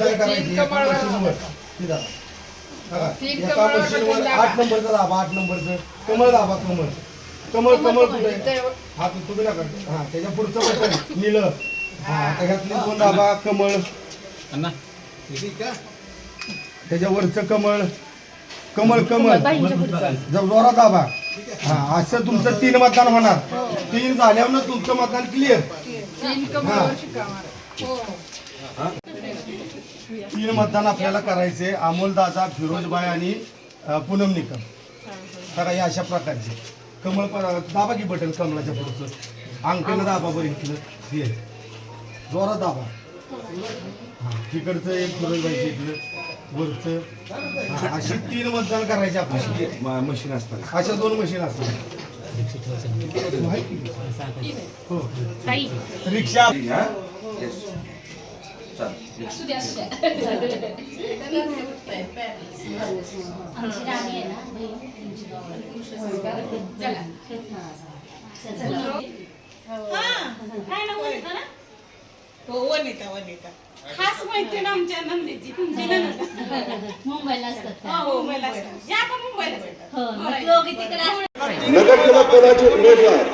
काय करायची तीन एका कमळ मशीनवर ती दाबा. बघा, तीन एका कमळ मशीनवर बटन दाबा. आठ नंबरचा दाबा आठ नंबरचं. कमळ दाबा कमळ कमळ कमळ कुठे हा तू तुम्ही ना करतो हा त्याच्या पुढचं बटन निळं. हा आता ह्यातली दोन दाबा कमळ. त्याच्या वरचं कमळ. कमळ कमळ जर जोरात दाबा हा असं तुमचं तीन मतदान होणार. तीन झाल्यावर तुमचं मतदान क्लिअर तीन कमळावर शिक्का मारा. तीन मतदान आपल्याला करायचे अमोल दादा फिरोजबाई आणि अ, पूनम निकम. बघा या अशा प्रकारचे. कमळ पर- दाबा की बटन कमळाच्या पुढचं. अंगठीनं दाबा बरं इथलं. हे. जोरात दाबा. हा, तिकडचं एक फिरोजबाईचं इथलं. वरचं. हा, अशी तीन मतदान करायचे आपल्याला. मशीन असतात. अशा दोन मशीन असतात. माहिती? हो. रिक्षा. आमची राणी आहे ना काय नाव होतं ना? हो वनिता वनिता खास मैत्रीण आमच्या नंदीची तुमची मुंबईला असतात. हो मुंबईला असतात. या पण मुंबईला असतात. मग दोघी तिकडे असतात. नगरसेवक पदाचे उमेदवार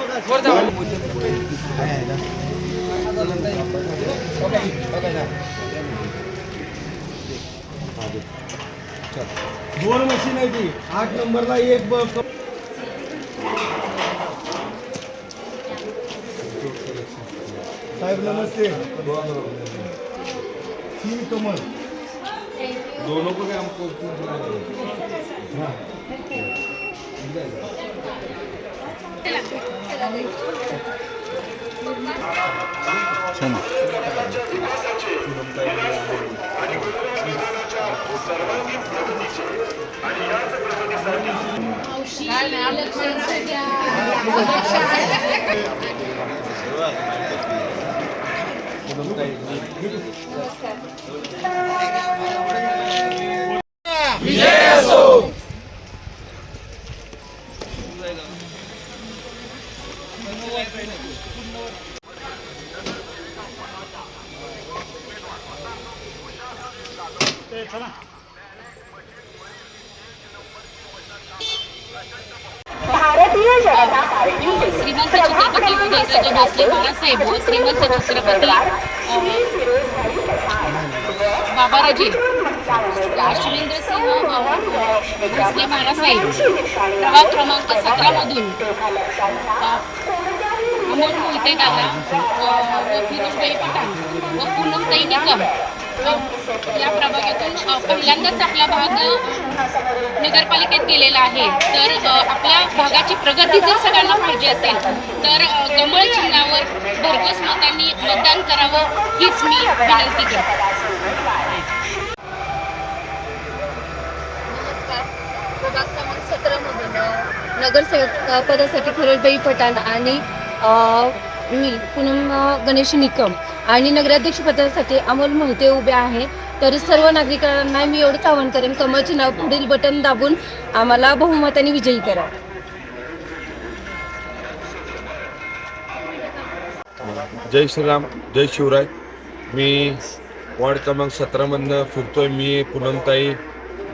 दोन मशीन आहे ती. आठ नंबरला एक ब क- साहेब नमस्ते. तीन कमल. दोनों को भी हमको काय नाही, आपल्या थोडंसं श्रीमंत छत्रपती उदयनराजे भोसले बाळासाहेब व श्रीमंत छत्रपती बाबाराजे अश्विंद्र सिंह भोसले बाळासाहेब प्रभाग क्रमांक सतरामधून अमोल मोहिते दादा व फिरोजबाई पठाण व पूनमताई निकम. या प्रभागातून पहिल्यांदाच आपला भाग नगरपालिकेत गेलेला आहे. तर आपल्या भागाची प्रगती जर सगळ्यांना पाहिजे असेल तर कमळ चिन्हावर भरघोस मतांनी मतदान करावं हीच मी विनंती करते. नमस्कार. प्रभाग क्रमांक सतरामधून नगरसेवक पदासाठी खरडबाई पठाण आणि मी पूनम गणेश निकम आणि नगराध्यक्ष पदासाठी अमोल मोहिते उभे आहे. तर सर्व नागरिकांना मी एवढंच आवाहन करेन कमळचे नाव पुढील बटन दाबून आम्हाला बहुमताने विजयी करा. जय श्रीराम जय शिवराय. मी वॉर्ड क्रमांक सतरामधनं फिरतोय. मी पूनमताई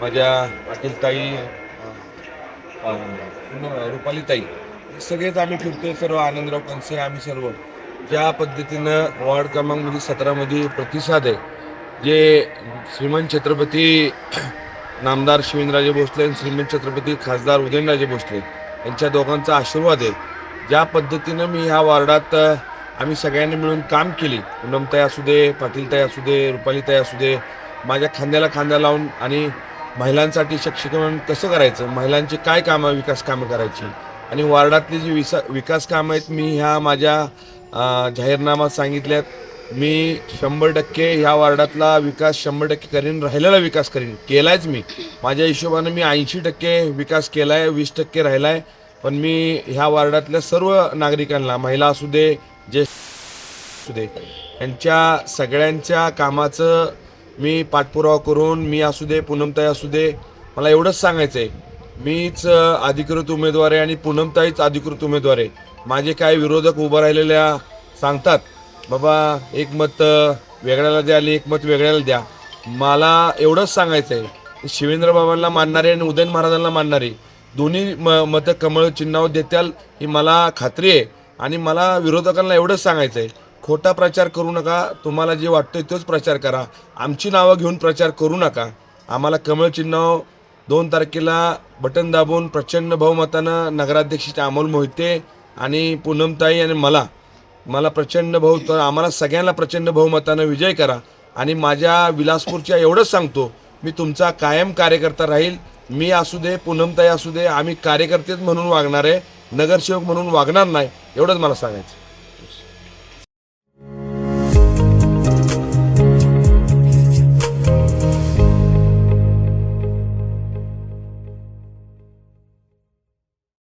माझ्या पाटीलताई रुपालीताई. सगळेच आम्ही फिरतोय सर्व आनंदराव कनसे आम्ही सर्व. ज्या पद्धतीनं वॉर्ड क्रमांक सतरामध्ये प्रतिसाद आहे जे श्रीमंत छत्रपती नामदार शिवेंद्रराजे भोसले आणि श्रीमंत छत्रपती खासदार उदयनराजे भोसले यांच्या दोघांचा आशीर्वाद आहे. ज्या पद्धतीनं मी ह्या वार्डात आम्ही सगळ्यांनी मिळून काम केली पूनमताई असू दे पाटीलताई असू दे रुपालीताई असू दे माझ्या खांद्याला खांदा लावून आणि महिलांसाठी सक्षमीकरण कसं करायचं? महिलांची काय कामं विकास कामं करायची? आणि वार्डातली जी विसा विकास कामं आहेत मी ह्या माझ्या जाहीरनामात सांगितल्यात. मी शंभर टक्के ह्या वार्डातला विकास शंभर टक्के करीन राहिलेला विकास करीन. केलायच मी. माझ्या हिशोबानं मी ऐंशी टक्के विकास केला आहे वीस टक्के राहिला आहे पण मी ह्या वार्डातल्या सर्व नागरिकांना महिला असू दे जे असू दे यांच्या सगळ्यांच्या कामाचं मी पाठपुरावा करून मी असू दे पूनमताई असू दे मला एवढंच सांगायचं आहे मीच अधिकृत उमेदवार आहे आणि पूनमताईच अधिकृत उमेदवार आहे. माझे काय विरोधक उभं राहिलेल्या सांगतात बाबा एक मत वेगळ्याला द्या आणि एक मत वेगळ्याला द्या. मला एवढंच सांगायचं आहे शिवेंद्र बाबांना मानणारे आणि उदयन महाराजांना मानणारे. दोन्ही म मतं कमळ चिन्हावर देत्याल ही मला खात्री आहे आणि मला विरोधकांना एवढंच सांगायचं आहे खोटा प्रचार करू नका तुम्हाला जे वाटतंय तोच प्रचार करा. आमची नावं घेऊन प्रचार करू नका. आम्हाला कमळ चिन्हाव दोन तारखेला बटन दाबून प्रचंड बहुमतानं नगराध्यक्ष अमोल मोहिते आणि पूनमताई आणि मला मला प्रचंड बहु तर आम्हाला सगळ्यांना प्रचंड बहुमतानं विजय करा. आणि माझ्या विलासपूरच्या एवढंच सांगतो मी तुमचा कायम कार्यकर्ता राहील. मी असू दे पूनमताई असू दे आम्ही कार्यकर्तेच म्हणून वागणार आहे नगरसेवक म्हणून वागणार नाही एवढंच मला सांगायचं